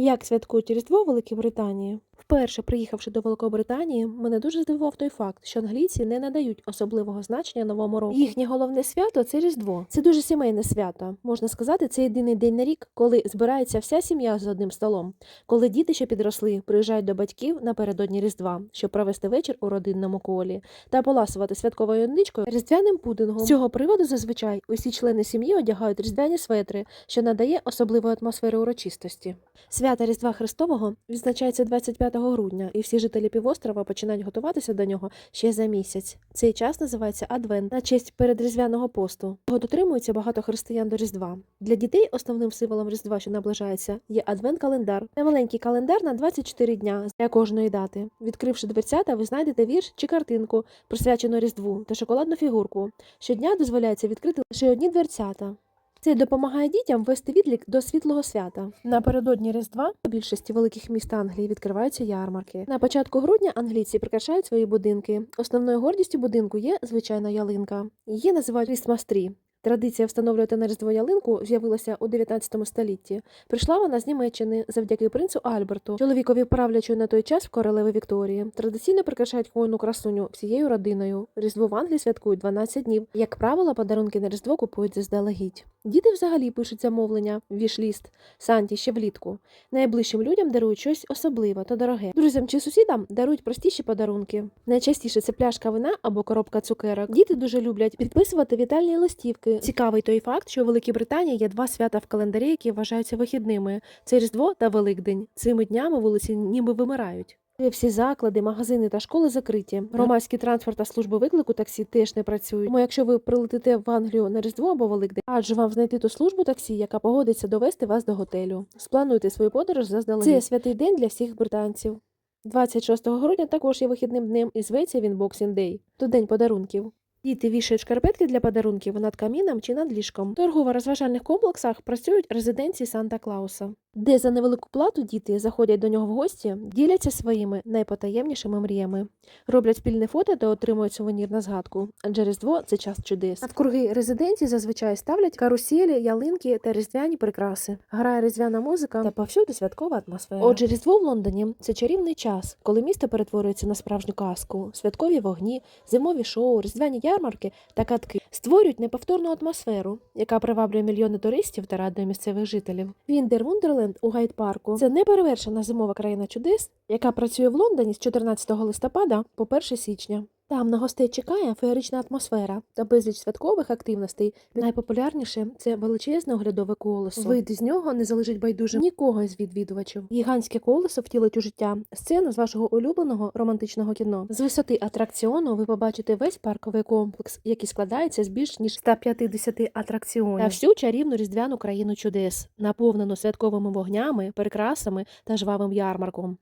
Як святкують Різдво в Великій Британії? Вперше приїхавши до Великобританії, мене дуже здивував той факт, що англійці не надають особливого значення новому року. Їхнє головне свято це Різдво. Це дуже сімейне свято. Можна сказати, це єдиний день на рік, коли збирається вся сім'я за одним столом, коли діти, що підросли, приїжджають до батьків напередодні Різдва, щоб провести вечір у родинному колі та поласувати святковою індичкою різдвяним пудингом. З цього приводу зазвичай усі члени сім'ї одягають різдвяні светри, що надає особливої атмосфери урочистості. Свято Різдва Христового відзначається 25 грудня, і всі жителі півострова починають готуватися до нього ще за місяць. Цей час називається Адвент на честь передріздвяного посту. Його дотримується багато християн до Різдва. Для дітей основним символом Різдва, що наближається, є адвент-календар. Це маленький календар на 24 дня для кожної дати. Відкривши дверцята, ви знайдете вірш чи картинку, присвячену Різдву та шоколадну фігурку. Щодня дозволяється відкрити лише одні дверцята. Це допомагає дітям вести відлік до світлого свята. Напередодні Різдва у більшості великих міст Англії відкриваються ярмарки. На початку грудня англійці прикрашають свої будинки. Основною гордістю будинку є звичайна ялинка. Її називають Tree. Традиція встановлювати на Різдво ялинку з'явилася у 19 столітті. Прийшла вона з Німеччини завдяки принцу Альберту, чоловікові правлячої на той час в королеви Вікторії. Традиційно прикрашають хвойну красуню всією родиною. Різдво в Англії святкують 12 днів. Як правило, подарунки на Різдво купують заздалегідь. Діти взагалі пишуть замовлення, вішліст, санті ще влітку. Найближчим людям дарують щось особливе та дороге. Друзям чи сусідам дарують простіші подарунки. Найчастіше це пляшка вина або коробка цукерок. Діти дуже люблять підписувати вітальні листівки. Цікавий той факт, що у Великій Британії є два свята в календарі, які вважаються вихідними: це Різдво та Великдень. Цими днями вулиці ніби вимирають. Всі заклади, магазини та школи закриті. Громадський транспорт та служби виклику таксі теж не працюють. Тому якщо ви прилетите в Англію на Різдво або Великдень, раджу вам знайти ту службу таксі, яка погодиться довести вас до готелю. Сплануйте свою подорож заздалегідь. Це святий день для всіх британців. 26 грудня також є вихідним днем і зветься він Boxing Day. То день подарунків. Діти вішають шкарпетки для подарунків над каміном чи над ліжком. В торгово-розважальних комплексах працюють резиденції Санта Клауса, де за невелику плату діти заходять до нього в гості, діляться своїми найпотаємнішими мріями, роблять спільне фото та отримують сувенір на згадку. Адже Різдво це час чудес. Навкруги резиденції зазвичай ставлять каруселі, ялинки та різдвяні прикраси. Грає різдвяна музика та повсюди святкова атмосфера. Отже, Різдво в Лондоні це чарівний час, коли місто перетворюється на справжню казку, святкові вогні, зимові шоу, різдвяні ярмарки та катки створюють неповторну атмосферу, яка приваблює мільйони туристів та радує місцевих жителів. Віндер Вундерленд у Гайд-парку це неперевершена зимова країна чудес, яка працює в Лондоні з 14 листопада по 1 січня. Там на гостей чекає феєрична атмосфера та безліч святкових активностей. Найпопулярніше це величезне оглядове колесо. Вид з нього не залежить байдужим нікого з відвідувачів. Гігантське колесо втілить у життя сцену з вашого улюбленого романтичного кіно. З висоти атракціону ви побачите весь парковий комплекс, який складається з більш ніж 150 атракціонів та всю чарівну різдвяну країну чудес, наповнену святковими вогнями, прикрасами та жвавим ярмарком.